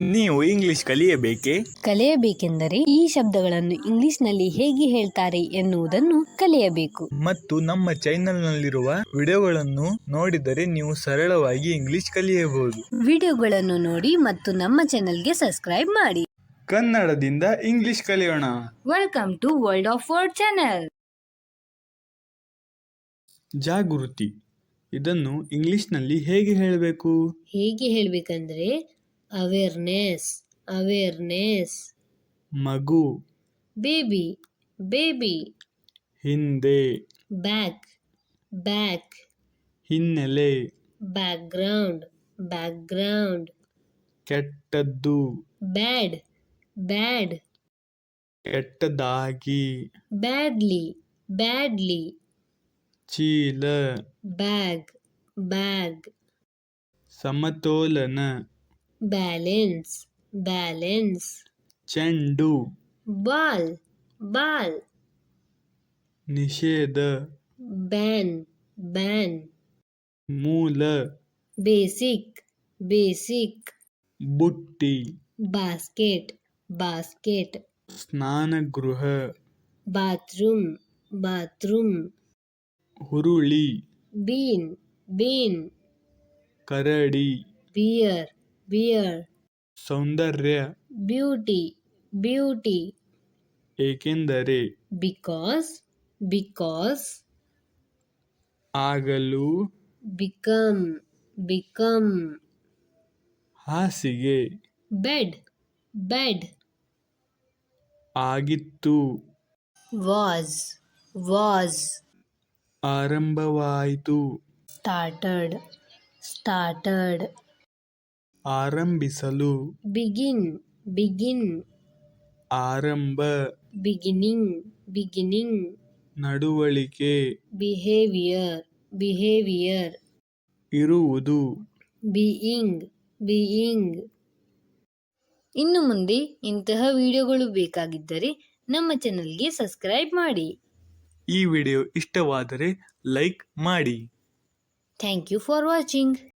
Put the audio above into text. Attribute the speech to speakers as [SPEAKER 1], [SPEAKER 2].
[SPEAKER 1] ನೀವು ಇಂಗ್ಲಿಷ್ ಕಲಿಯಬೇಕೆ?
[SPEAKER 2] ಕಲಿಯಬೇಕೆಂದರೆ ಈ ಶಬ್ದಗಳನ್ನು ಇಂಗ್ಲಿಷ್ನಲ್ಲಿ ಹೇಗೆ ಹೇಳ್ತಾರೆ ಎನ್ನುವುದನ್ನು ಕಲಿಯಬೇಕು.
[SPEAKER 1] ಮತ್ತು ನಮ್ಮ ಚಾನೆಲ್ನಲ್ಲಿರುವ ವಿಡಿಯೋಗಳನ್ನು ನೋಡಿದರೆ ನೀವು ಸರಳವಾಗಿ ಇಂಗ್ಲಿಷ್ ಕಲಿಯಬಹುದು.
[SPEAKER 2] ವಿಡಿಯೋಗಳನ್ನು ನೋಡಿ ಮತ್ತು ನಮ್ಮ ಚಾನೆಲ್ಗೆ ಸಬ್ಸ್ಕ್ರೈಬ್ ಮಾಡಿ.
[SPEAKER 1] ಕನ್ನಡದಿಂದ ಇಂಗ್ಲಿಷ್ ಕಲಿಯೋಣ.
[SPEAKER 2] Welcome to world of word channel
[SPEAKER 1] ಜಾಗೃತಿ. ಇದನ್ನು ಇಂಗ್ಲಿಷ್ನಲ್ಲಿ ಹೇಗೆ ಹೇಳಬೇಕು?
[SPEAKER 2] ಹೇಗೆ ಹೇಳ್ಬೇಕಂದ್ರೆ ಅವೇರ್ನೆಸ್ ಅವೇರ್ನೆಸ್
[SPEAKER 1] ಮಗು.
[SPEAKER 2] ಬೇಬಿ ಬೇಬಿ
[SPEAKER 1] ಹಿಂದೆ.
[SPEAKER 2] ಬ್ಯಾಕ್ ಬ್ಯಾಕ್
[SPEAKER 1] ಹಿನ್ನೆಲೆ.
[SPEAKER 2] ಬ್ಯಾಕ್ಗ್ರೌಂಡ್ ಬ್ಯಾಕ್ಗ್ರೌಂಡ್
[SPEAKER 1] ಕೆಟ್ಟದ್ದು.
[SPEAKER 2] ಬ್ಯಾಡ್ ಬ್ಯಾಡ್
[SPEAKER 1] ಕೆಟ್ಟದಾಗಿ
[SPEAKER 2] ಬ್ಯಾಡ್ಲಿ ಬ್ಯಾಡ್ಲಿ
[SPEAKER 1] ಚೀಲ.
[SPEAKER 2] ಬ್ಯಾಗ್ ಬ್ಯಾಗ್
[SPEAKER 1] ಸಮತೋಲನ.
[SPEAKER 2] ಬ್ಯಾಲೆನ್ಸ್ ಬ್ಯಾಲೆನ್ಸ್
[SPEAKER 1] ಚೆಂಡು
[SPEAKER 2] ಬಾಲ್ ಬಾಲ್
[SPEAKER 1] ನಿಷೇಧ
[SPEAKER 2] ಬ್ಯಾನ್ ಬ್ಯಾನ್
[SPEAKER 1] ಮೂಲ
[SPEAKER 2] ಬೇಸಿಕ್ ಬೇಸಿಕ್
[SPEAKER 1] ಬುಟ್ಟಿ
[SPEAKER 2] ಬಾಸ್ಕೆಟ್ ಬಾಸ್ಕೆಟ್
[SPEAKER 1] ಸ್ನಾನಗೃಹ
[SPEAKER 2] ಬಾತ್ರೂಮ್ ಬಾತ್ರೂಮ್
[SPEAKER 1] ಹುರುಳಿ
[SPEAKER 2] ಬೀನ್ ಬೀನ್
[SPEAKER 1] ಕರಡಿ
[SPEAKER 2] ಬಿಯರ್ ಬಿಯರ್
[SPEAKER 1] ಸೌಂದರ್ಯ.
[SPEAKER 2] ಬ್ಯೂಟಿ ಬ್ಯೂಟಿ
[SPEAKER 1] ಏಕೆಂದರೆ
[SPEAKER 2] ಬಿಕಾಸ್ ಬಿಕಾಸ್
[SPEAKER 1] ಆಗಲು
[SPEAKER 2] ಬಿಕಮ್ ಬಿಕಮ್
[SPEAKER 1] ಹಾಸಿಗೆ.
[SPEAKER 2] ಬೆಡ್ ಬೆಡ್
[SPEAKER 1] ಆಗಿತ್ತು.
[SPEAKER 2] ವಾಸ್ ವಾಸ್
[SPEAKER 1] ಆರಂಭವಾಯಿತು.
[SPEAKER 2] ಸ್ಟಾರ್ಟಡ್ ಸ್ಟಾರ್ಟಡ್
[SPEAKER 1] ಆರಂಭಿಸಲು.
[SPEAKER 2] Begin begin.
[SPEAKER 1] ಆರಂಭ.
[SPEAKER 2] Beginning beginning.
[SPEAKER 1] ನಡವಳಿಕೆ.
[SPEAKER 2] Behaviour behaviour.
[SPEAKER 1] ಇರುವುದು.
[SPEAKER 2] Being being. ಇನ್ನು ಮುಂದೆ ಇಂತಹ ವಿಡಿಯೋಗಳು ಬೇಕಾಗಿದ್ದರೆ ನಮ್ಮ ಚಾನಲ್ಗೆ ಸಬ್ಸ್ಕ್ರೈಬ್ ಮಾಡಿ.
[SPEAKER 1] ಈ ವಿಡಿಯೋ ಇಷ್ಟವಾದರೆ ಲೈಕ್ ಮಾಡಿ.
[SPEAKER 2] Thank you for watching.